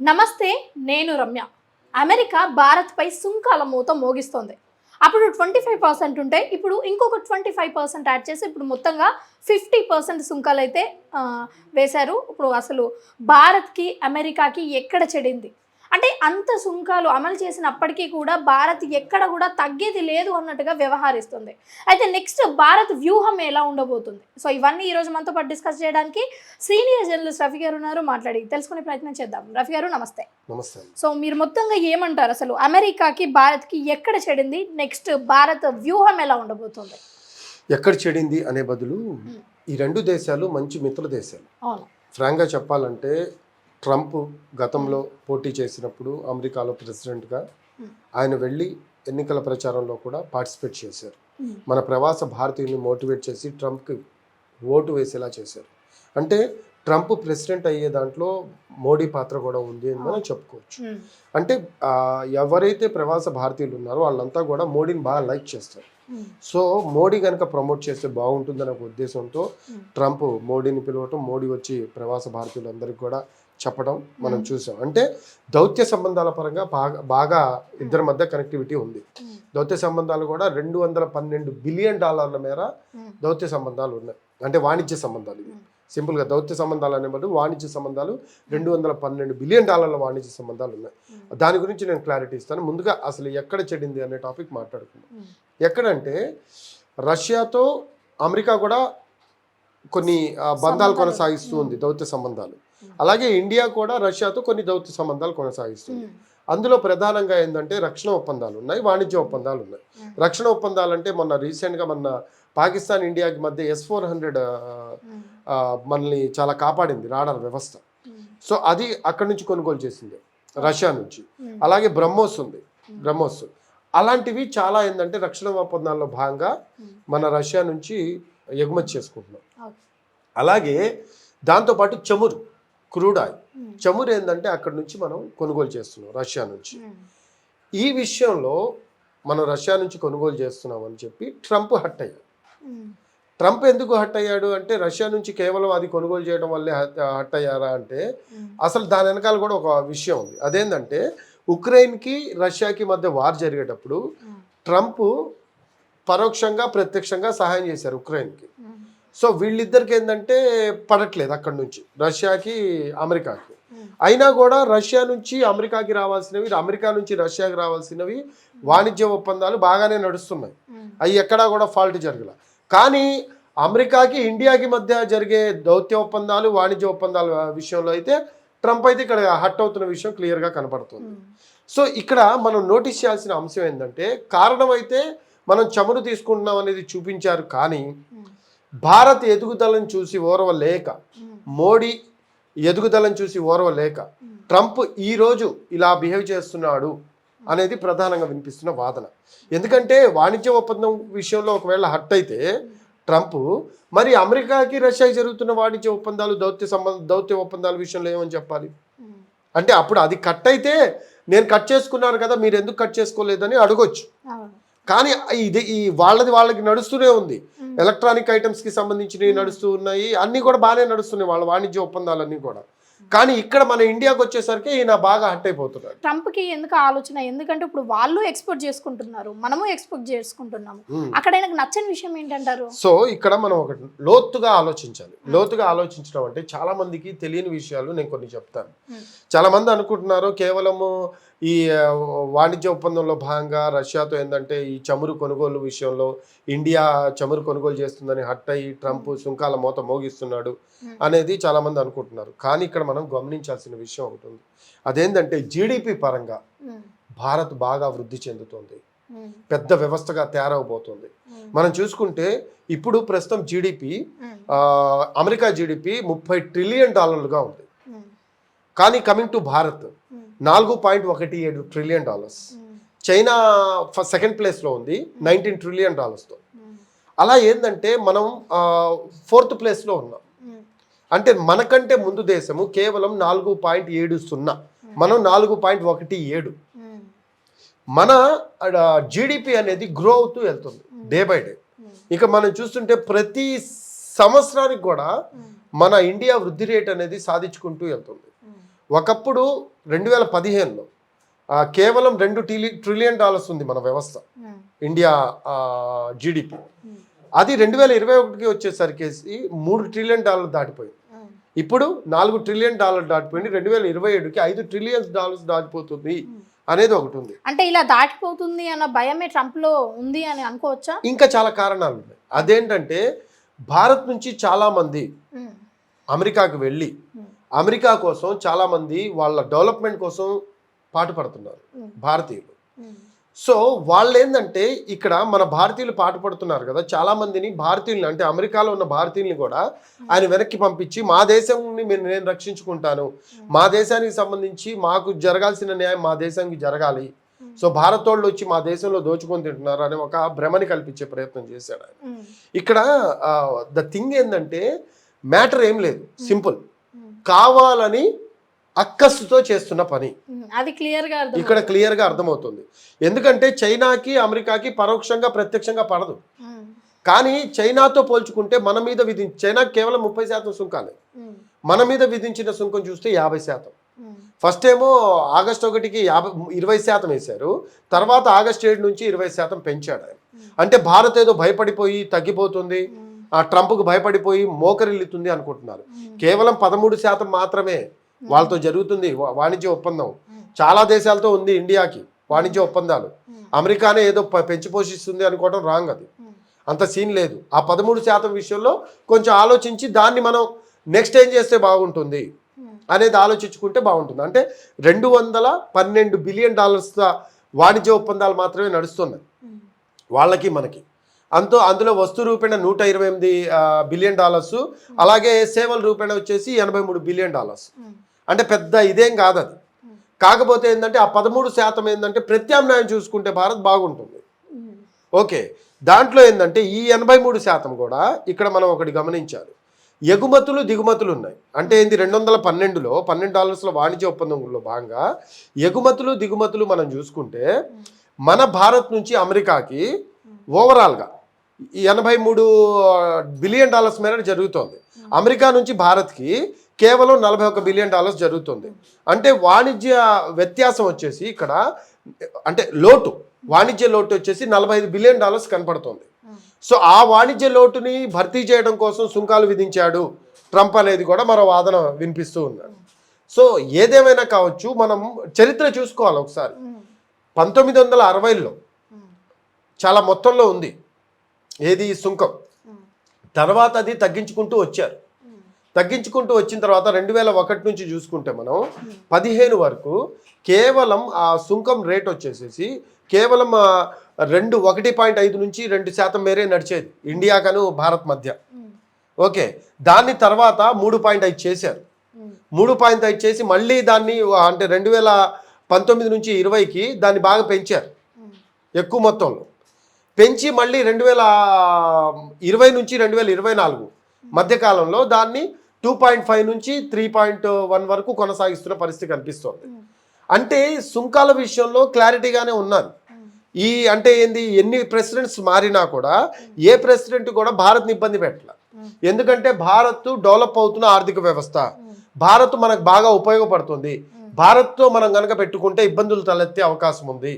నమస్తే నేను రమ్య. అమెరికా భారత్పై సుంకాల మూత మోగిస్తోంది. అప్పుడు ట్వంటీ ఫైవ్ పర్సెంట్ ఉంటే ఇప్పుడు ఇంకొక ట్వంటీ ఫైవ్ పర్సెంట్ యాడ్ చేసి ఇప్పుడు మొత్తంగా ఫిఫ్టీ పర్సెంట్ సుంకాలు అయితే వేశారు. ఇప్పుడు అసలు భారత్కి అమెరికాకి ఎక్కడ చెడింది? అంటే అంత సుంకాలు అమలు చేసినప్పటికీ కూడా భారత్ ఎక్కడ కూడా తగ్గేది లేదు అన్నట్టుగా వ్యవహరిస్తుంది. అయితే నెక్స్ట్ భారత్ వ్యూహం ఎలా ఉండబోతుంది? సో ఇవన్నీ ఈరోజు మనతో పాటు డిస్కస్ చేయడానికి సీనియర్ జర్నలిస్ట్ రఫీ గారు ఉన్నారు. మాట్లాడి తెలుసుకునే ప్రయత్నం చేద్దాం. రఫీ గారు నమస్తే. నమస్తే. సో మీరు మొత్తంగా ఏమంటారు? అసలు అమెరికాకి భారత్కి ఎక్కడ చెడింది? నెక్స్ట్ భారత్ వ్యూహం ఎలా ఉండబోతుంది? ఎక్కడ చెడింది అనే బదులు ఈ రెండు దేశాలు మంచి మిత్ర దేశాలు. ఫ్రాంక్గా చెప్పాలంటే ట్రంప్ గతంలో పోటీ చేసినప్పుడు అమెరికాలో ప్రెసిడెంట్గా ఆయన వెళ్ళి ఎన్నికల ప్రచారంలో కూడా పార్టిసిపేట్ చేశారు. Hmm. మన ప్రవాస భారతీయుల్ని మోటివేట్ చేసి ట్రంప్కి ఓటు వేసేలా చేశారు. అంటే ట్రంప్ ప్రెసిడెంట్ అయ్యే దాంట్లో మోడీ పాత్ర కూడా ఉంది అని మనం చెప్పుకోవచ్చు. ఉమ్, అంటే ఎవరైతే ప్రవాస భారతీయులు ఉన్నారో వాళ్ళంతా కూడా మోడీని బాగా లైక్ చేస్తారు. సో మోడీ కనుక ప్రమోట్ చేస్తే బాగుంటుందనే ఒక ఉద్దేశంతో Hmm. ట్రంప్ మోడీని పిలవటం మోడీ వచ్చి ప్రవాస భారతీయులందరికీ కూడా చెప్పడం మనం చూసాం. అంటే దౌత్య సంబంధాల పరంగా బాగా బాగా ఇద్దరి మధ్య కనెక్టివిటీ ఉంది. దౌత్య సంబంధాలు కూడా రెండు వందల పన్నెండు బిలియన్ డాలర్ల మేర దౌత్య సంబంధాలు ఉన్నాయి. అంటే వాణిజ్య సంబంధాలు ఇవి. సింపుల్గా దౌత్య సంబంధాలు అనే బదులు వాణిజ్య సంబంధాలు రెండు వందల పన్నెండు బిలియన్ డాలర్ల వాణిజ్య సంబంధాలు ఉన్నాయి. దాని గురించి నేను క్లారిటీ ఇస్తాను. ముందుగా అసలు ఎక్కడ చెడింది అనే టాపిక్ మాట్లాడుకుందాం. ఎక్కడంటే రష్యాతో అమెరికా కూడా కొన్ని బంధాలు. కొనసాగిస్తూ ఉంది దౌత్య సంబంధాలు. అలాగే ఇండియా కూడా రష్యాతో కొన్ని దౌత్య సంబంధాలు కొనసాగిస్తుంది. అందులో ప్రధానంగా ఏంటంటే రక్షణ ఒప్పందాలు ఉన్నాయి వాణిజ్య ఒప్పందాలు ఉన్నాయి. రక్షణ ఒప్పందాలు అంటే మొన్న రీసెంట్గా మన పాకిస్తాన్ ఇండియాకి మధ్య ఎస్ ఫోర్ హండ్రెడ్ మనల్ని చాలా కాపాడింది రాడార్ వ్యవస్థ. సో అది అక్కడి నుంచి కొనుగోలు చేసింది రష్యా నుంచి. అలాగే బ్రహ్మోస్ ఉంది బ్రహ్మోస్. అలాంటివి చాలా ఏంటంటే రక్షణ ఒప్పందాల్లో భాగంగా మన రష్యా నుంచి ఎగుమతి చేసుకుంటున్నాం. అలాగే దాంతోపాటు చమురు. క్రూడ్ ఆయిల్ చమురు ఏంటంటే అక్కడి నుంచి మనం కొనుగోలు చేస్తున్నాం రష్యా నుంచి. ఈ విషయంలో మనం రష్యా నుంచి కొనుగోలు చేస్తున్నాం అని చెప్పి ట్రంప్ హట్ అయ్యాడు. ట్రంప్ ఎందుకు హట్ అయ్యాడు అంటే రష్యా నుంచి కేవలం అది కొనుగోలు చేయడం వల్లే హట్ అయ్యారా అంటే అసలు దాని వెనకాల కూడా ఒక విషయం ఉంది. అదేంటంటే ఉక్రెయిన్కి రష్యాకి మధ్య వార్ జరిగేటప్పుడు ట్రంప్ పరోక్షంగా ప్రత్యక్షంగా సహాయం చేశారు ఉక్రెయిన్కి. సో వీళ్ళిద్దరికి ఏంటంటే పడట్లేదు అక్కడి నుంచి రష్యాకి అమెరికాకి. అయినా కూడా రష్యా నుంచి అమెరికాకి రావాల్సినవి అమెరికా నుంచి రష్యాకి రావాల్సినవి వాణిజ్య ఒప్పందాలు బాగానే నడుస్తున్నాయి. అవి ఎక్కడా కూడా ఫాల్ట్ జరగల. కానీ అమెరికాకి ఇండియాకి మధ్య జరిగే దౌత్య ఒప్పందాలు వాణిజ్య ఒప్పందాల విషయంలో అయితే ట్రంప్ అయితే ఇక్కడ హట్ అవుతున్న విషయం క్లియర్గా కనపడుతుంది. సో ఇక్కడ మనం నోటీస్ చేయాల్సిన అంశం ఏంటంటే కారణం అయితే మనం చమురు తీసుకుంటున్నాం అనేది చూపించారు కానీ భారత్ ఎదుగుదలను చూసి ఓర్వలేక మోడీ ఎదుగుదలను చూసి ఓర్వలేక లేక ట్రంప్ ఈరోజు ఇలా బిహేవ్ చేస్తున్నాడు అనేది ప్రధానంగా వినిపిస్తున్న వాదన. ఎందుకంటే వాణిజ్య ఒప్పందం విషయంలో ఒకవేళ హట్ అయితే ట్రంప్ మరి అమెరికాకి రష్యాకి జరుగుతున్న వాణిజ్య ఒప్పందాలు దౌత్య సంబంధ దౌత్య ఒప్పందాల విషయంలో ఏమని చెప్పాలి? అంటే అప్పుడు అది కట్ అయితే నేను కట్ చేసుకున్నాను కదా మీరు ఎందుకు కట్ చేసుకోలేదని అడగొచ్చు. కానీ ఇది ఈ వాళ్ళది వాళ్ళకి నడుస్తూనే ఉంది. ఎలక్ట్రానిక్ ఐటమ్స్కి సంబంధించినవి నడుస్తూ ఉన్నాయి అన్ని కూడా బాగానే నడుస్తున్నాయి వాళ్ళ వాణిజ్య ఒప్పందాలన్నీ కూడా. కానీ ఇక్కడ మన ఇండియాకి వచ్చేసరికి ఈయన బాగా హట్ అయిపోతున్నాడు. ట్రంప్కి ఎందుకు ఆలోచన? ఎందుకంటే ఇప్పుడు వాళ్ళు ఎక్స్పోర్ట్ చేసుకుంటున్నారు. మనము ఎక్స్పోర్ట్ చేసుకుంటున్నాము. అక్కడ ఆయనకు నచ్చని విషయం ఏంటంటారు? సో ఇక్కడ మనం ఒక లోతుగా ఆలోచించాలి. లోతుగా ఆలోచించడం అంటే చాలా మందికి తెలియని విషయాలు నేను కొన్ని చెప్తాను. చాలా మంది అనుకుంటున్నారు కేవలము ఈ వాణిజ్య ఒప్పందంలో భాగంగా రష్యాతో ఏంటంటే ఈ చమురు కొనుగోలు విషయంలో ఇండియా చమురు కొనుగోలు చేస్తుందని హట్ అయ్యి ట్రంప్ సుంకాల మూత మోగిస్తున్నాడు అనేది చాలా మంది అనుకుంటున్నారు. కానీ ఇక్కడ మనం గమనించాల్సిన విషయం ఒకటి ఉంది. అదేంటంటే జీడిపి పరంగా భారత్ బాగా వృద్ధి చెందుతుంది. పెద్ద వ్యవస్థగా తయారవబోతుంది. మనం చూసుకుంటే ఇప్పుడు ప్రస్తుతం జీడిపి అమెరికా జీడిపి ముప్పై ట్రిలియన్ డాలర్లుగా ఉంది. కానీ కమింగ్ టు భారత్ నాలుగు పాయింట్ ఒకటి ఏడు ట్రిలియన్ డాలర్స్. చైనా సెకండ్ ప్లేస్లో ఉంది నైన్టీన్ ట్రిలియన్ డాలర్స్తో. అలా ఏంటంటే మనం ఫోర్త్ ప్లేస్లో ఉన్నాం. అంటే మనకంటే ముందు దేశము కేవలం నాలుగు పాయింట్ ఏడు సున్నా. మనం నాలుగు పాయింట్ ఒకటి ఏడు. మన జీడిపి అనేది గ్రో అవుతూ వెళ్తుంది డే బై డే. ఇక మనం చూస్తుంటే ప్రతి సంవత్సరానికి కూడా మన ఇండియా వృద్ధి రేట్ అనేది సాధించుకుంటూ వెళ్తుంది. ఒకప్పుడు రెండు వేల పదిహేనులో కేవలం రెండు టిలి ట్రిలియన్ డాలర్స్ ఉంది మన వ్యవస్థ. ఉమ్, ఇండియా జీడిపి ఉమ్, అది రెండు వేల ఇరవై ఒకటికి వచ్చేసరికి మూడు ట్రిలియన్ డాలర్ దాటిపోయింది. ఉమ్, ఇప్పుడు నాలుగు ట్రిలియన్ డాలర్ దాటిపోయింది. రెండు వేల ఇరవై ఏడుకి ఐదు ట్రిలియన్స్ డాలర్స్ దాటిపోతుంది అనేది ఒకటి ఉంది. అంటే ఇలా దాటిపోతుంది అన్న భయమే ట్రంప్లో ఉంది అని అనుకోవచ్చా? ఇంకా చాలా కారణాలు ఉన్నాయి. అదేంటంటే భారత్ నుంచి చాలా మంది ఉమ్, అమెరికాకు వెళ్ళి అమెరికా కోసం చాలా మంది వాళ్ళ డెవలప్మెంట్ కోసం పాటుపడుతున్నారు భారతీయులు. సో వాళ్ళు ఏంటంటే ఇక్కడ మన భారతీయులు పాటుపడుతున్నారు కదా చాలా మందిని భారతీయుల్ని అంటే అమెరికాలో ఉన్న భారతీయుల్ని కూడా ఆయన వెనక్కి పంపించి మా దేశంని మీరు నేను రక్షించుకుంటాను. మా దేశానికి సంబంధించి మాకు జరగాల్సిన న్యాయం మా దేశానికి జరగాలి. సో భారత్ వాళ్ళు వచ్చి మా దేశంలో దోచుకొని తింటున్నారు అనే ఒక భ్రమని కల్పించే ప్రయత్నం చేశాడు ఆయన. ఇక్కడ ద థింగ్ ఏంటంటే మ్యాటర్ ఏం లేదు. సింపుల్ కావాలని అక్కస్సుతో చేస్తున్న పని. అది క్లియర్గా అర్థం ఇక్కడ క్లియర్గా అర్థమవుతుంది. ఎందుకంటే చైనాకి అమెరికాకి పరోక్షంగా ప్రత్యక్షంగా పడదు. కానీ చైనాతో పోల్చుకుంటే మన మీద విధి చైనాకి కేవలం ముప్పై శాతం సుంకాలే. మన మీద విధించిన సుంకం చూస్తే యాభై శాతం. ఫస్ట్ ఏమో ఆగస్ట్ ఒకటికి యాభై ఇరవై శాతం వేశారు. తర్వాత ఆగస్ట్ ఏడు నుంచి ఇరవై శాతం పెంచాడు అంటే భారత్ ఏదో భయపడిపోయి తగ్గిపోతుంది. ఆ ట్రంప్కు భయపడిపోయి మోకరిల్లుతుంది అనుకుంటున్నారు. కేవలం పదమూడు శాతం మాత్రమే వాళ్ళతో జరుగుతుంది వాణిజ్య ఒప్పందం. చాలా దేశాలతో ఉంది ఇండియాకి వాణిజ్య ఒప్పందాలు. అమెరికానే ఏదో పెంచి పోషిస్తుంది అనుకోవడం రాంగ్ అది. అంత సీన్ లేదు. ఆ పదమూడు శాతం విషయంలో కొంచెం ఆలోచించి దాన్ని మనం నెక్స్ట్ ఏం చేస్తే బాగుంటుంది అనేది ఆలోచించుకుంటే బాగుంటుంది. అంటే రెండు వందల పన్నెండు బిలియన్ డాలర్స్ వాణిజ్య ఒప్పందాలు మాత్రమే నడుస్తున్నాయి. వాళ్ళకి మనకి. అంతో అందులో వస్తు రూపేణ నూట ఇరవై ఎనిమిది బిలియన్ డాలర్స్. అలాగే సేవల రూపేణ వచ్చేసి ఎనభై మూడు బిలియన్ డాలర్స్. అంటే పెద్ద ఇదేం కాదు అది కాకపోతే ఏంటంటే ఆ పదమూడు శాతం ఏంటంటే ప్రత్యామ్నాయం చూసుకుంటే భారత్ బాగుంటుంది. ఓకే. దాంట్లో ఏంటంటే ఈ ఎనభై మూడు శాతం కూడా ఇక్కడ మనం ఒకటి గమనించాలి. ఎగుమతులు దిగుమతులు ఉన్నాయి. అంటే ఏంది? రెండు వందల పన్నెండులో పన్నెండు డాలర్స్ల వాణిజ్య ఒప్పందంలో భాగంగా ఎగుమతులు దిగుమతులు మనం చూసుకుంటే మన భారత్ నుంచి అమెరికాకి ఓవరాల్గా ఎనభై మూడు బిలియన్ డాలర్స్ మేర జరుగుతోంది. అమెరికా నుంచి భారత్కి కేవలం నలభై ఒక బిలియన్ డాలర్స్ జరుగుతుంది. అంటే వాణిజ్య వ్యత్యాసం వచ్చేసి ఇక్కడ అంటే లోటు వాణిజ్య లోటు వచ్చేసి నలభై ఐదు బిలియన్ డాలర్స్ కనపడుతుంది. సో ఆ వాణిజ్య లోటుని భర్తీ చేయడం కోసం సుంకాలు విధించాడు ట్రంప్ అనేది కూడా మరో వాదన వినిపిస్తూ ఉన్నాడు. సో ఏదేమైనా కావచ్చు మనం చరిత్ర చూసుకోవాలి ఒకసారి. పంతొమ్మిది వందల అరవైలో చాలా మొత్తంలో ఉంది. ఏది? సుంకం. తర్వాత అది తగ్గించుకుంటూ వచ్చారు. తగ్గించుకుంటూ వచ్చిన తర్వాత రెండు వేల ఒకటి నుంచి చూసుకుంటే మనం పదిహేను వరకు కేవలం ఆ సుంకం రేట్ వచ్చేసేసి కేవలం రెండు ఒకటి పాయింట్ ఐదు నుంచి రెండు శాతం మేరే నడిచేది ఇండియాకను భారత్ మధ్య. ఓకే. దాన్ని తర్వాత మూడు పాయింట్ ఐదు చేశారు. మూడు పాయింట్ ఐదు చేసి మళ్ళీ దాన్ని అంటే రెండు వేల పంతొమ్మిది నుంచి ఇరవైకి దాన్ని బాగా పెంచారు. ఎక్కువ మొత్తంలో. పెంచి మళ్ళీ రెండు వేల ఇరవై నుంచి రెండు వేల ఇరవై నాలుగు మధ్యకాలంలో దాన్ని టూ పాయింట్ ఫైవ్ నుంచి త్రీ పాయింట్ వన్ వరకు కొనసాగిస్తున్న పరిస్థితి కనిపిస్తోంది. అంటే సుంకాల విషయంలో క్లారిటీగానే ఉన్నారు. ఈ అంటే ఏంది ఎన్ని ప్రెసిడెంట్స్ మారినా కూడా ఏ ప్రెసిడెంట్ కూడా భారత్ని ఇబ్బంది పెట్టలే. ఎందుకంటే భారత్ డెవలప్ అవుతున్న ఆర్థిక వ్యవస్థ. భారత్ మనకు బాగా ఉపయోగపడుతుంది. భారత్తో మనం కనుక పెట్టుకుంటే ఇబ్బందులు తలెత్తే అవకాశం ఉంది.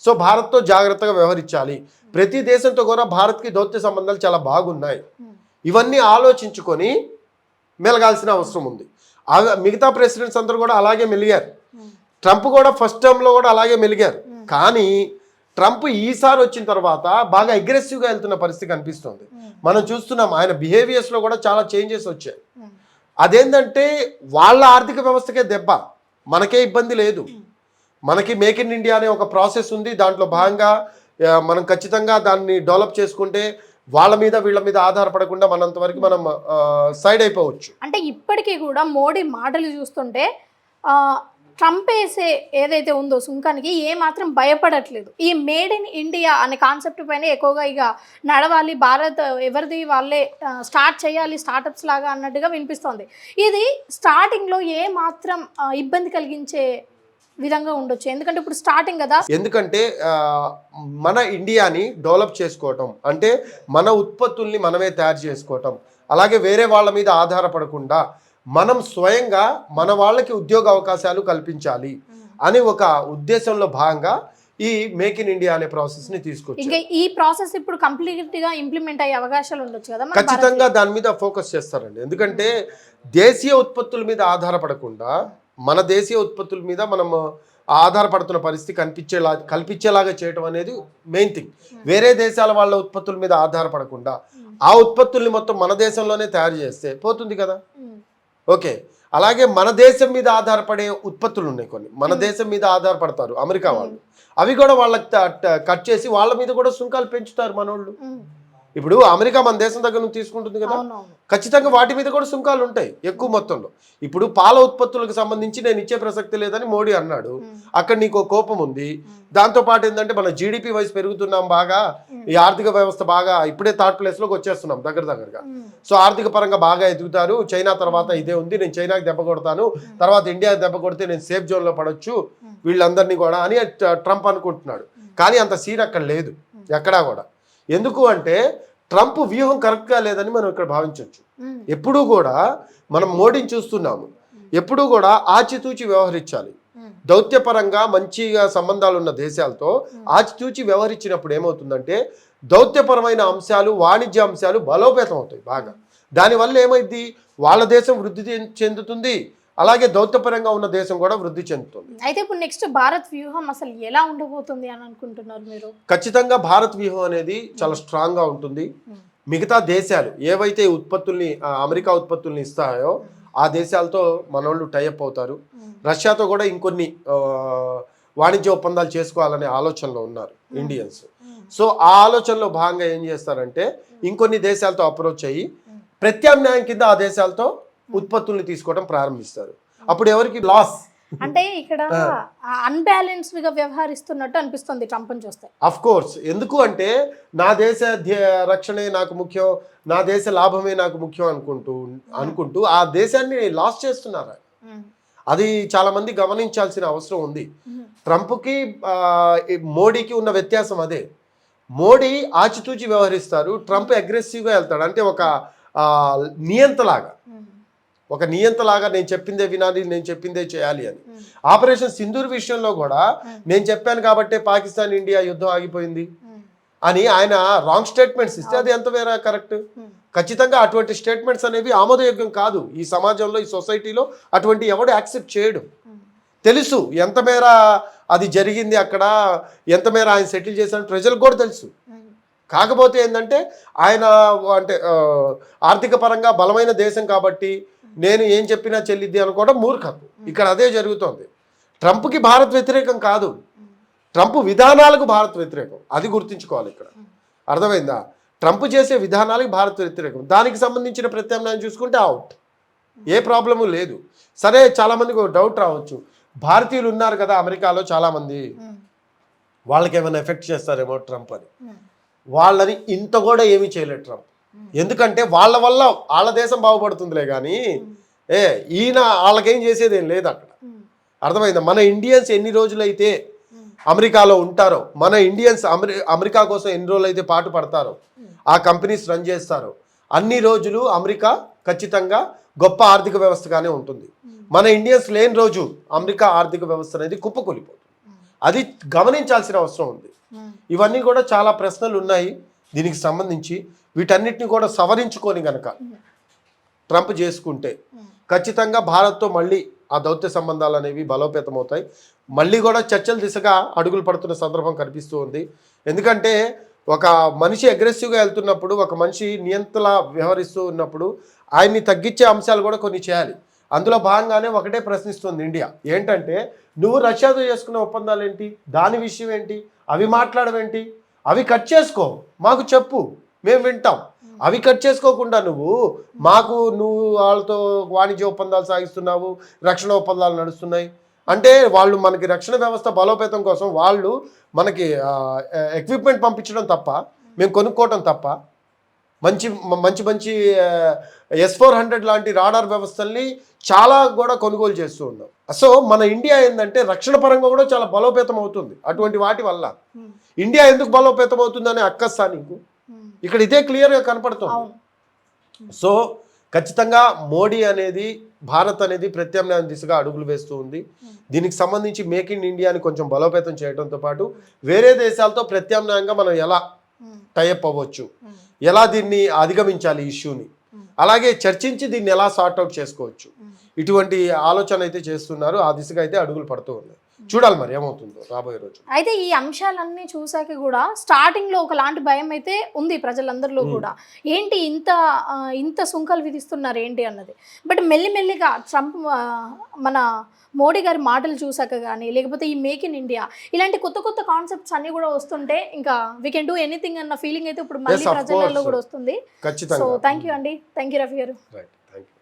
సో భారత్తో జాగ్రత్తగా వ్యవహరించాలి. ప్రతి దేశంతో కూడా భారత్కి దౌత్య సంబంధాలు చాలా బాగున్నాయి. ఇవన్నీ ఆలోచించుకొని మెలగాల్సిన అవసరం ఉంది. ఆ- మిగతా ప్రెసిడెంట్స్ అందరూ కూడా అలాగే మెలిగారు. ట్రంప్ కూడా ఫస్ట్ టర్మ్లో కూడా అలాగే మెలిగారు. కానీ ట్రంప్ ఈసారి వచ్చిన తర్వాత బాగా అగ్రెసివ్గా వెళ్తున్న పరిస్థితి కనిపిస్తుంది. మనం చూస్తున్నాం ఆయన బిహేవియర్స్లో కూడా చాలా చేంజెస్ వచ్చాయి. అదేంటంటే వాళ్ళ ఆర్థిక వ్యవస్థకే దెబ్బ. మనకే ఇబ్బంది లేదు. మనకి మేక్ ఇన్ ఇండియా అనే ఒక ప్రాసెస్ ఉంది. దాంట్లో భాగంగా మనం ఖచ్చితంగా దాన్ని డెవలప్ చేసుకుంటే వాళ్ళ మీద వీళ్ళ మీద ఆధారపడకుండా మనంతవరకు మనం సైడ్ అయిపోవచ్చు. అంటే ఇప్పటికీ కూడా మోడీ మాటలు చూస్తుంటే ట్రంప్ వేసే ఏదైతే ఉందో సుంకానికి ఏ మాత్రం భయపడట్లేదు. ఈ మేడ్ ఇన్ ఇండియా అనే కాన్సెప్ట్ పైన ఎక్కువగా ఇక నడవాలి. భారత్ ఎవరిది వాళ్ళే స్టార్ట్ చేయాలి స్టార్టప్స్ లాగా అన్నట్టుగా వినిపిస్తోంది. ఇది స్టార్టింగ్లో ఏ మాత్రం ఇబ్బంది కలిగించే విధంగా ఉండొచ్చు. ఎందుకంటే ఇప్పుడు స్టార్టింగ్ కదా. ఎందుకంటే మన ఇండియాని డెవలప్ చేసుకోవటం అంటే మన ఉత్పత్తుల్ని మనమే తయారు చేసుకోవటం అలాగే వేరే వాళ్ళ మీద ఆధారపడకుండా మనం స్వయంగా మన వాళ్ళకి ఉద్యోగ అవకాశాలు కల్పించాలి అని ఒక ఉద్దేశంలో భాగంగా ఈ మేక్ ఇన్ ఇండియా అనే ప్రాసెస్ని ఇంకా ఈ ప్రాసెస్ ఇప్పుడు కంప్లీట్గా ఇంప్లిమెంట్ అయ్యే అవకాశాలు ఉండొచ్చు కదా ఖచ్చితంగా దాని మీద ఫోకస్ చేస్తారండి. ఎందుకంటే దేశీయ ఉత్పత్తుల మీద ఆధారపడకుండా మన దేశీయ ఉత్పత్తుల మీద మనం ఆధారపడుతున్న పరిస్థితి కనిపించేలా కల్పించేలాగా చేయడం అనేది మెయిన్ థింగ్ వేరే దేశాల వాళ్ళ ఉత్పత్తుల మీద ఆధారపడకుండా ఆ ఉత్పత్తుల్ని మొత్తం మన దేశంలోనే తయారు చేస్తే పోతుంది కదా? Um, okay. అలాగే మన దేశం మీద ఆధారపడే ఉత్పత్తులు ఉన్నాయి కొన్ని. మన దేశం మీద ఆధారపడతారు అమెరికా వాళ్ళు. అవి కూడా వాళ్ళకి కట్ చేసి వాళ్ళ మీద కూడా సుంకాలు పెంచుతారు మనోళ్ళు. ఇప్పుడు అమెరికా మన దేశం దగ్గర నుంచి తీసుకుంటుంది కదా. ఖచ్చితంగా వాటి మీద కూడా సుంకాలు ఉంటాయి ఎక్కువ మొత్తంలో. ఇప్పుడు పాల ఉత్పత్తులకు సంబంధించి నేను ఇచ్చే ప్రసక్తి లేదని మోడీ అన్నాడు. అక్కడ నీకు కోపం ఉంది. దాంతో పాటు ఏంటంటే మన జీడిపి వయసు పెరుగుతున్నాం బాగా. ఈ ఆర్థిక వ్యవస్థ బాగా ఇప్పుడే థర్డ్ ప్లేస్లోకి వచ్చేస్తున్నాం దగ్గర దగ్గరగా. సో ఆర్థిక పరంగా బాగా ఎదుగుతారు. చైనా తర్వాత ఇదే ఉంది. నేను చైనాకి దెబ్బ కొడతాను. తర్వాత ఇండియాకి దెబ్బ కొడితే నేను సేఫ్ జోన్లో పడొచ్చు వీళ్ళందరినీ కూడా అని ట్రంప్ అనుకుంటున్నాడు. కానీ అంత సీన్ అక్కడ లేదు. ఎక్కడా కూడా. ఎందుకు అంటే ట్రంప్ వ్యూహం కరెక్ట్గా లేదని మనం ఇక్కడ భావించవచ్చు ఎప్పుడూ కూడా మనం మోడీని చూస్తున్నాము. ఎప్పుడూ కూడా ఆచితూచి వ్యవహరించాలి. దౌత్యపరంగా మంచిగా సంబంధాలు ఉన్న దేశాలతో ఆచితూచి వ్యవహరించినప్పుడు ఏమవుతుందంటే దౌత్యపరమైన అంశాలు వాణిజ్య అంశాలు బలోపేతం అవుతాయి బాగా. దానివల్ల ఏమైంది వాళ్ళ దేశం వృద్ధి చెంది- చెందుతుంది. అలాగే దౌత్యపరంగా ఉన్న దేశం కూడా వృద్ధి చెందుతుంది. అయితే ఇప్పుడు నెక్స్ట్ భారత్ వ్యూహం అసలు ఎలా ఉండబోతుంది అని అనుకుంటున్నారు మీరు? ఖచ్చితంగా భారత్ వ్యూహం అనేది చాలా స్ట్రాంగ్గా ఉంటుంది. మిగతా దేశాలు ఏవైతే ఉత్పత్తుల్ని అమెరికా ఉత్పత్తుల్ని ఇస్తాయో ఆ దేశాలతో మనోళ్ళు టైఅప్ అవుతారు. రష్యాతో కూడా ఇంకొన్ని వాణిజ్య ఒప్పందాలు చేసుకోవాలనే ఆలోచనలో ఉన్నారు ఇండియన్స్. సో ఆ ఆలోచనలో భాగంగా ఏం చేస్తారంటే ఇంకొన్ని దేశాలతో అప్రోచ్ అయ్యి ప్రత్యామ్నాయం కింద ఆ దేశాలతో ఉత్పత్తుల్ని తీసుకోవడం ప్రారంభిస్తారు. అప్పుడు ఎవరికి లాస్? అంటే ఇక్కడ అన్బ్యాలెన్స్డ్గా వ్యవహరిస్తున్నట్టు అనిపిస్తుంది ట్రంప్ చూస్తే. అఫ్ కోర్స్ ఎందుకు అంటే నా దేశ రక్షణే నాకు ముఖ్యం నా దేశ లాభమే నాకు ముఖ్యం అనుకుంటూ అనుకుంటూ ఆ దేశాన్ని లాస్ చేస్తున్నారు? అది చాలా మంది గమనించాల్సిన అవసరం ఉంది. ట్రంప్కి మోడీకి ఉన్న వ్యత్యాసం అదే. మోడీ ఆచితూచి వ్యవహరిస్తారు ట్రంప్ అగ్రెసివ్గా వెళ్తాడు. అంటే ఒక నియంతలాగా. ఒక నియంతలాగా నేను చెప్పిందే వినాలి నేను చెప్పిందే చేయాలి అని. ఆపరేషన్ సింధూర్ విషయంలో కూడా నేను చెప్పాను కాబట్టే పాకిస్తాన్ ఇండియా యుద్ధం ఆగిపోయింది అని ఆయన రాంగ్ స్టేట్మెంట్స్ ఇస్తే అది ఎంత కరెక్ట్ ఖచ్చితంగా అటువంటి స్టేట్మెంట్స్ అనేవి ఆమోదయోగ్యం కాదు. ఈ సమాజంలో ఈ సొసైటీలో అటువంటి ఎవడు యాక్సెప్ట్ చేయడు. తెలుసు ఎంత మేర అది జరిగింది అక్కడ ఎంత మేర ఆయన సెటిల్ చేశారని ప్రజలకు కూడా తెలుసు. కాకపోతే ఏంటంటే ఆయన అంటే ఆర్థిక పరంగా బలమైన దేశం కాబట్టి నేను ఏం చెప్పినా చెల్లిద్ది అనుకోవడం మూర్ఖం. ఇక్కడ అదే జరుగుతోంది. ట్రంప్కి భారత్ వ్యతిరేకం కాదు. ట్రంప్ విధానాలకు భారత్ వ్యతిరేకం. అది గుర్తుంచుకోవాలి ఇక్కడ. అర్థమైందా? ట్రంప్ చేసే విధానాలకు భారత్ వ్యతిరేకం. దానికి సంబంధించిన ప్రత్యామ్నాయం చూసుకుంటే అవుట్ ఏ ప్రాబ్లము లేదు. సరే చాలామందికి ఒక డౌట్ రావచ్చు. భారతీయులు ఉన్నారు కదా అమెరికాలో చాలామంది. వాళ్ళకి ఏమైనా ఎఫెక్ట్ చేస్తారేమో ట్రంప్ అని. ఉమ్, వాళ్ళని ఇంత కూడా ఏమీ చేయలేడు ట్రంప్. ఎందుకంటే వాళ్ళ వల్ల వాళ్ళ దేశం బాగుపడుతుందిలే కానీ ఏ ఈయన వాళ్ళకేం చేసేది ఏం లేదు అక్కడ. అర్థమైందా? మన ఇండియన్స్ ఎన్ని రోజులైతే అమెరికాలో ఉంటారో మన ఇండియన్స్ అమెరి అమెరికా కోసం ఎన్ని రోజులు అయితే పాటు పడతారో ఆ కంపెనీస్ రన్ చేస్తారో అన్ని రోజులు అమెరికా ఖచ్చితంగా గొప్ప ఆర్థిక వ్యవస్థగానే ఉంటుంది. మన ఇండియన్స్ లేని రోజు అమెరికా ఆర్థిక వ్యవస్థ అనేది కుప్పకూలిపోతుంది. అది గమనించాల్సిన అవసరం ఉంది. ఇవన్నీ కూడా చాలా ప్రశ్నలు ఉన్నాయి దీనికి సంబంధించి. వీటన్నిటిని కూడా సవరించుకొని గనక ట్రంప్ చేసుకుంటే ఖచ్చితంగా భారత్తో మళ్ళీ ఆ దౌత్య సంబంధాలు అనేవి బలోపేతం అవుతాయి మళ్ళీ కూడా చర్చల దిశగా అడుగులు పడుతున్న సందర్భం కనిపిస్తూ ఉంది. ఎందుకంటే ఒక మనిషి అగ్రెసివ్గా వెళ్తున్నప్పుడు ఒక మనిషి నియంత్రణ వ్యవహరిస్తూ ఉన్నప్పుడు ఆయన్ని తగ్గించే అంశాలు కూడా కొన్ని చేయాలి. అందులో భాగంగానే ఒకటే ప్రశ్నిస్తుంది ఇండియా. ఏంటంటే నువ్వు రష్యాతో చేసుకున్న ఒప్పందాలు ఏంటి దాని విషయం ఏంటి? అవి మాట్లాడవేంటి? అవి కట్ చేసుకో. మాకు చెప్పు. మేము వింటాం. అవి కట్ చేసుకోకుండా నువ్వు మాకు నువ్వు వాళ్ళతో వాణిజ్య ఒప్పందాలు సాగిస్తున్నావు రక్షణ ఒప్పందాలు నడుస్తున్నాయి. అంటే వాళ్ళు మనకి రక్షణ వ్యవస్థ బలోపేతం కోసం వాళ్ళు మనకి ఎక్విప్మెంట్ పంపించడం తప్ప మేము కొనుక్కోవటం తప్ప మంచి మంచి మంచి ఎస్ ఫోర్ హండ్రెడ్ లాంటి రాడార్ వ్యవస్థల్ని చాలా కూడా కొనుగోలు చేస్తూ ఉన్నాం. సో మన ఇండియా ఏంటంటే రక్షణ పరంగా కూడా చాలా బలోపేతం అవుతుంది అటువంటి వాటి వల్ల. ఇండియా ఎందుకు బలోపేతం అవుతుందని అక్కస్తా నీకు? ఇక్కడ ఇదే క్లియర్గా కనపడుతుంది. సో ఖచ్చితంగా మోడీ అనేది భారత్ అనేది ప్రత్యామ్నాయ దిశగా అడుగులు వేస్తూ ఉంది. దీనికి సంబంధించి మేక్ ఇన్ ఇండియాని కొంచెం బలోపేతం చేయడంతో పాటు వేరే దేశాలతో ప్రత్యామ్నాయంగా మనం ఎలా టైఅప్ అవ్వచ్చు? ఎలా దీన్ని అధిగమించాలి ఇష్యూని? అలాగే చర్చించి దీన్ని ఎలా సార్ట్అవుట్ చేసుకోవచ్చు? ఇటువంటి ఆలోచన అయితే చేస్తున్నారు. ఆ దిశగా అయితే అడుగులు పడుతూ ఉన్నాయి. చూడాలి మరి ఏమవుతుందో రాబోయే రోజు. అయితే ఈ అంశాలన్నీ చూసాక కూడా స్టార్టింగ్లో ఒకలాంటి భయం అయితే ఉంది ప్రజలందరిలో కూడా. ఏంటి ఇంత ఇంత సుంకాలు విధిస్తున్నారు ఏంటి అన్నది? బట్ మెల్లిమెల్లిగా ట్రంప్ మన మోడీ గారి మాటలు చూసాక కానీ లేకపోతే ఈ మేక్ ఇన్ ఇండియా ఇలాంటి కొత్త కొత్త కాన్సెప్ట్స్ అన్ని కూడా వస్తుంటే ఇంకా వీ కెన్ డూ ఎనీథింగ్ అన్న ఫీలింగ్ అయితే ఇప్పుడు మళ్ళీ ప్రజలలో. కూడా వస్తుంది. సో థ్యాంక్ యూ అండి. Thank you Rafi garu.